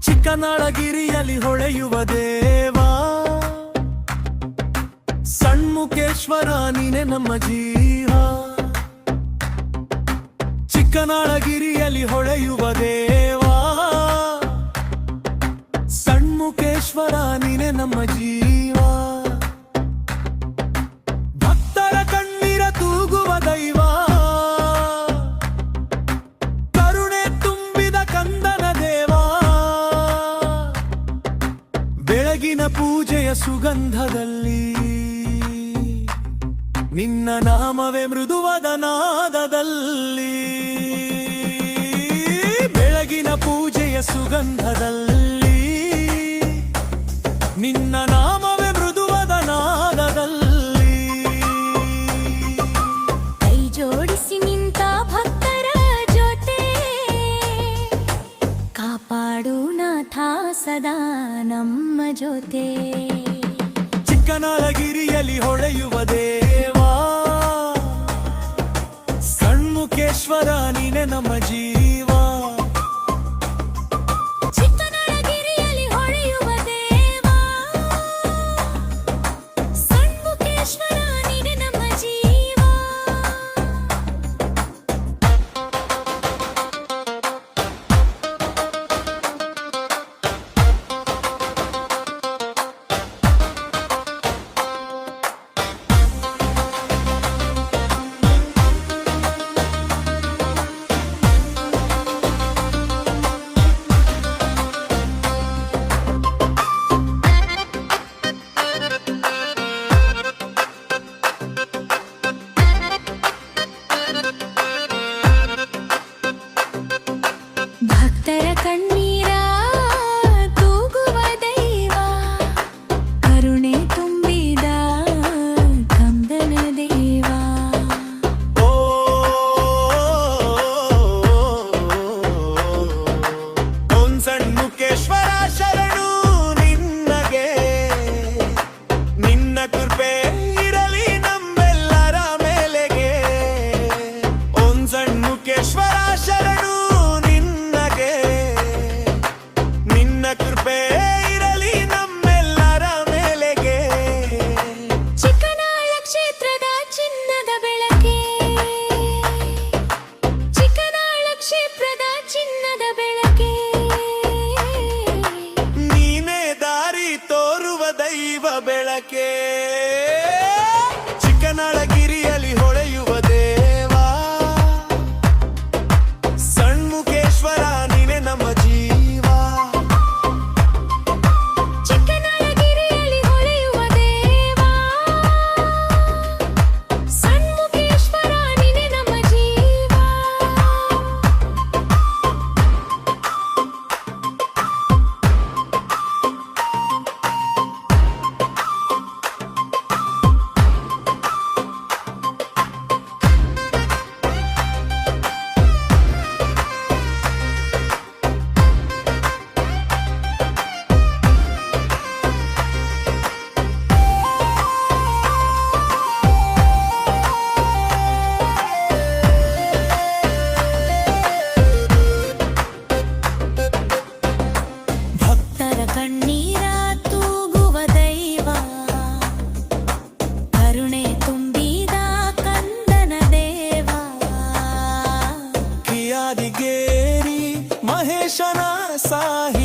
ಚಿಕ್ಕನಾಳಗಿರಿಯಲ್ಲಿ ಹೊಳೆಯುವ ದೇವಾ ಸಣ್ಮುಖೇಶ್ವರ ನೀನೆ ನಮ್ಮ ಜೀವ. ಚಿಕ್ಕನಾಳಗಿರಿಯಲ್ಲಿ ಹೊಳೆಯುವ ದೇವಾ. ಸಣ್ಮುಖೇಶ್ವರ, ನೀನೆ ನಮ್ಮ ಜೀವ. ಭಕ್ತರ ಕಣ್ಣೀರ ತೂಗುವ ದೈವ. ಕರುಣೆ ತುಂಬಿದ ಕಂದನ ದೇವಾ. ಬೆಳಗಿನ ಪೂಜೆಯ ಸುಗಂಧದಲ್ಲಿ ನಿನ್ನ ನಾಮವೇ ಮೃದುವದ ನಾದದಲ್ಲಿ. ಬೆಳಗಿನ ಪೂಜೆಯ ಸುಗಂಧದಲ್ಲಿ. ನಿನ್ನ ನಾಮವೇ ಮೃದುವಾದ ನಾದದಲ್ಲಿ. ಕೈ ಜೋಡಿಸಿ ನಿಂತ ಭಕ್ತರ ಜೊತೆ. ಕಾಪಾಡು ನಾಥ ಸದಾ ನಮ್ಮ ಜೊತೆ. ಚಿಕ್ಕನಾಳಗಿರಿಯಲ್ಲಿ ಹೊಳೆಯುವ ದೇವಾ ಸಣ್ಮುಖೇಶ್ವರ ನೀನೆ ನಮ್ಮ ಜೀವ है शनासा है